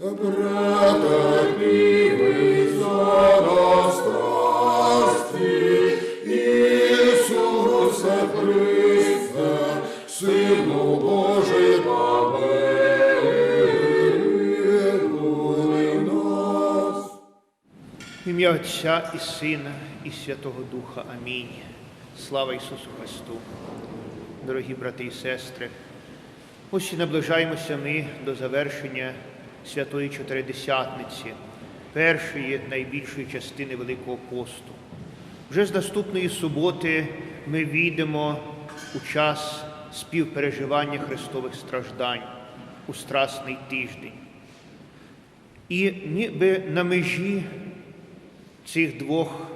Претерпівий за нас страсті, Сину Божий, помилуй. Ім'я Отця і Сина, і Святого Духа. Амінь. Слава Ісусу Христу. Дорогі брати і сестри, ось і наближаємося ми до завершення Святої Чотиридесятниці, першої найбільшої частини Великого посту. Вже з наступної суботи ми війдемо у час співпереживання Христових страждань у Страсний тиждень. І ніби на межі цих двох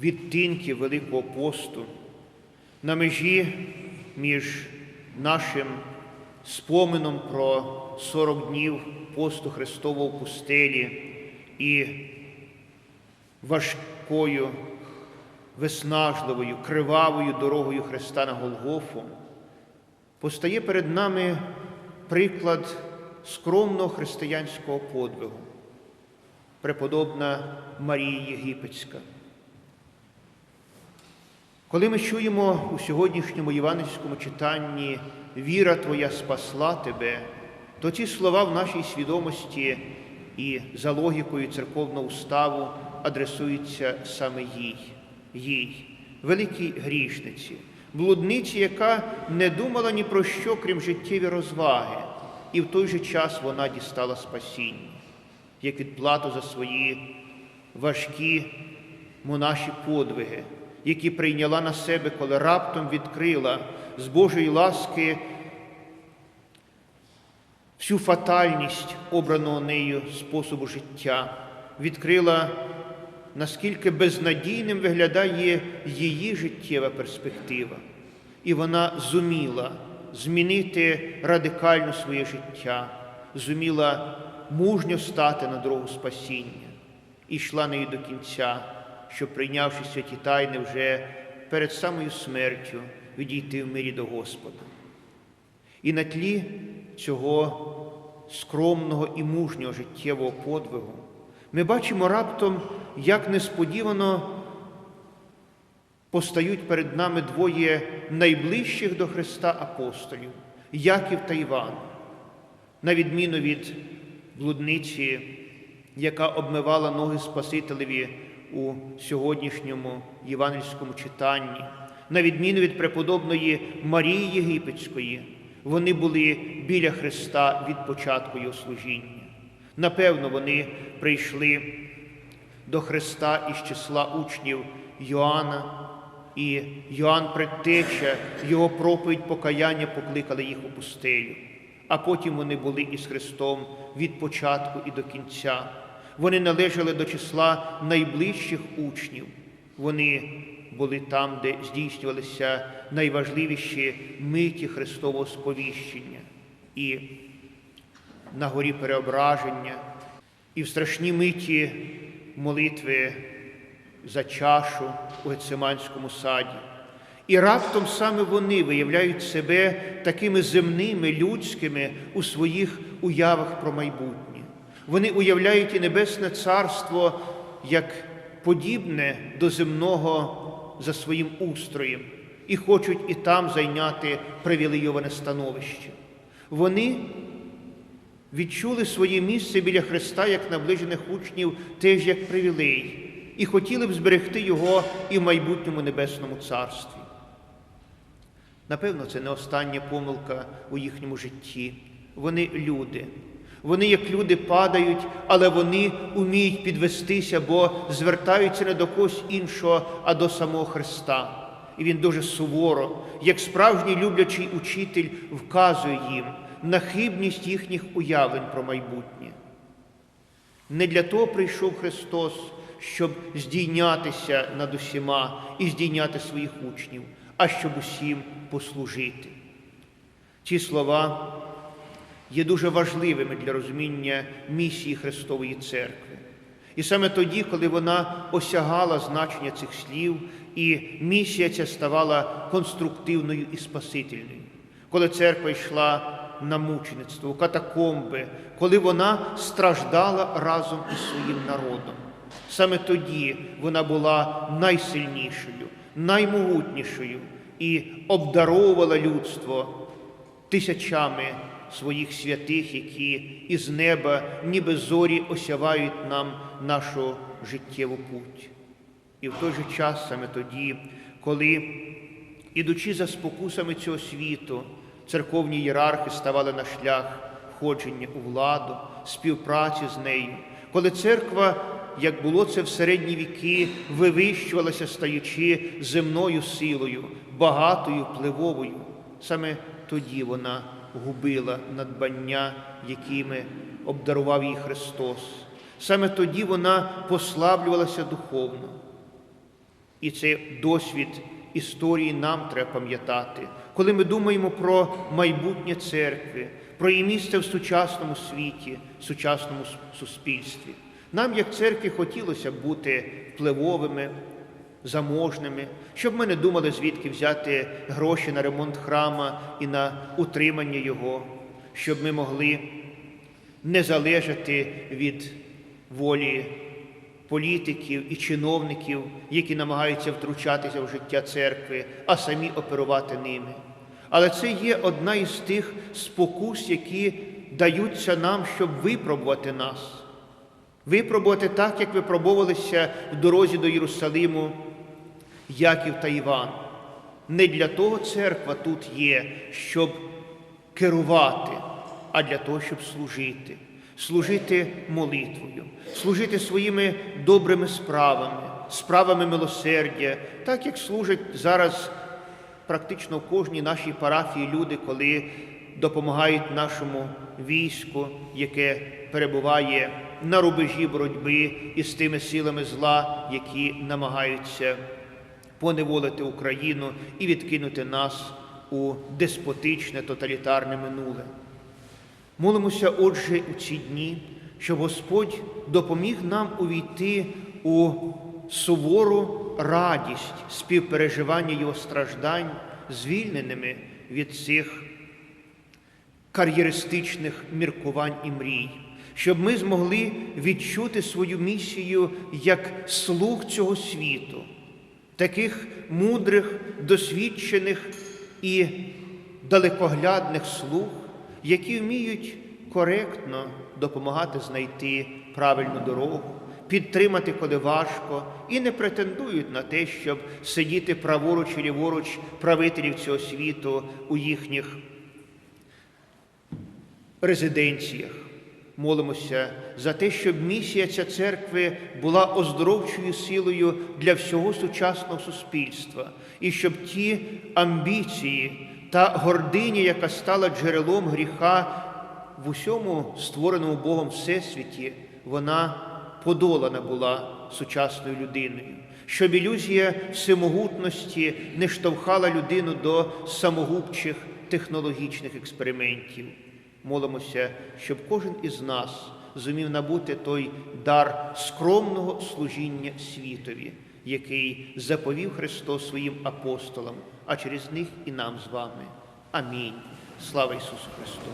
відтинків Великого посту, на межі між нашим спомином про 40 днів посту Христового в пустелі і важкою, виснажливою, кривавою дорогою Христа на Голгофу, постає перед нами приклад скромного християнського подвигу преподобна Марія Єгипетська. Коли ми чуємо у сьогоднішньому євангельському читанні Віра Твоя спасла тебе, то ці слова в нашій свідомості і за логікою церковного уставу адресуються саме їй, їй, великій грішниці, блудниці, яка не думала ні про що, крім життєві розваги, і в той же час вона дістала спасіння як відплату за свої важкі монаші подвиги, які прийняла на себе, коли раптом відкрила з Божої ласки всю фатальність обраного нею способу життя, відкрила, наскільки безнадійним виглядає її життєва перспектива. І вона зуміла змінити радикально своє життя, зуміла мужньо стати на дорогу спасіння. І йшла нею до кінця, щоб, прийнявши святі тайни, вже перед самою смертю відійти в мирі до Господа. І на тлі цього скромного і мужнього життєвого подвигу ми бачимо раптом, як несподівано постають перед нами двоє найближчих до Христа апостолів Яків та Іван, на відміну від блудниці, яка обмивала ноги Спасителеві у сьогоднішньому євангельському читанні, на відміну від преподобної Марії Єгипетської, вони були біля Христа від початку його служіння. Напевно, вони прийшли до Христа із числа учнів Йоанна, і Йоанн Предтеча, його проповідь покаяння покликали їх у пустелю а потім вони були із Христом від початку і до кінця. Вони належали до числа найближчих учнів. Вони були там, де здійснювалися найважливіші миті Христового сповіщення і на горі переображення, і в страшній миті молитви за чашу у Гециманському саді. І раптом саме вони виявляють себе такими земними, людськими у своїх уявах про майбутнє. Вони уявляють і Небесне Царство як подібне до земного за своїм устроєм і хочуть і там зайняти привілейоване становище. Вони відчули своє місце біля Христа як наближених учнів, теж як привілей, і хотіли б зберегти його і в майбутньому небесному царстві. Напевно, це не остання помилка у їхньому житті. Вони люди. Вони, як люди, падають, але вони уміють підвестися, бо звертаються не до когось іншого, а до самого Христа. І Він дуже суворо, як справжній люблячий учитель, вказує їм на хибність їхніх уявлень про майбутнє. Не для того прийшов Христос, щоб здійнятися над усіма і здійняти своїх учнів, а щоб усім послужити. Ці слова є дуже важливими для розуміння місії Христової Церкви. І саме тоді, коли вона осягала значення цих слів, і місія ця ставала конструктивною і спасительною, коли церква йшла на мучеництво, у катакомби, коли вона страждала разом із своїм народом. Саме тоді вона була найсильнішою, наймогутнішою і обдаровувала людство тисячами своїх святих, які із неба, ніби зорі, осявають нам нашу життєву путь. І в той же час, саме тоді, коли, ідучи за спокусами цього світу, церковні ієрархи ставали на шлях входження у владу, співпраці з нею, коли церква, як було це в середні віки, вивищувалася, стаючи земною силою, багатою, пливовою, саме тоді вона губила надбання, якими обдарував її Христос. Саме тоді вона послаблювалася духовно. І цей досвід історії нам треба пам'ятати, коли ми думаємо про майбутнє церкви, про її місце в сучасному світі, сучасному суспільстві. Нам, як церкві, хотілося бути впливовими, заможними, щоб ми не думали, звідки взяти гроші на ремонт храма і на утримання його, щоб ми могли не залежати від волі політиків і чиновників, які намагаються втручатися в життя церкви, а самі оперувати ними. Але це є одна із тих спокус, які даються нам, щоб випробувати нас. Випробувати так, як випробовувалися в дорозі до Єрусалиму Яків та Іван. Не для того церква тут є, щоб керувати, а для того, щоб служити, служити молитвою, служити своїми добрими справами, справами милосердя, так як служать зараз практично в кожній нашій парафії люди, коли допомагають нашому війську, яке перебуває на рубежі боротьби із тими силами зла, які намагаються поневолити Україну і відкинути нас у деспотичне тоталітарне минуле. Молимося, отже, у ці дні, щоб Господь допоміг нам увійти у сувору радість співпереживання Його страждань, звільненими від цих кар'єристичних міркувань і мрій, щоб ми змогли відчути свою місію як слуг цього світу, таких мудрих, досвідчених і далекоглядних слуг, які вміють коректно допомагати знайти правильну дорогу, підтримати, коли важко, і не претендують на те, щоб сидіти праворуч і ліворуч правителів цього світу у їхніх резиденціях. Молимося за те, щоб місія ця церкви була оздоровчою силою для всього сучасного суспільства, і щоб ті амбіції та гординя, яка стала джерелом гріха в усьому створеному Богом Всесвіті, вона подолана була сучасною людиною, щоб ілюзія всемогутності не штовхала людину до самогубчих технологічних експериментів. Молимося, щоб кожен із нас зумів набути той дар скромного служіння світові, який заповів Христос своїм апостолам, а через них і нам з вами. Амінь. Слава Ісусу Христу!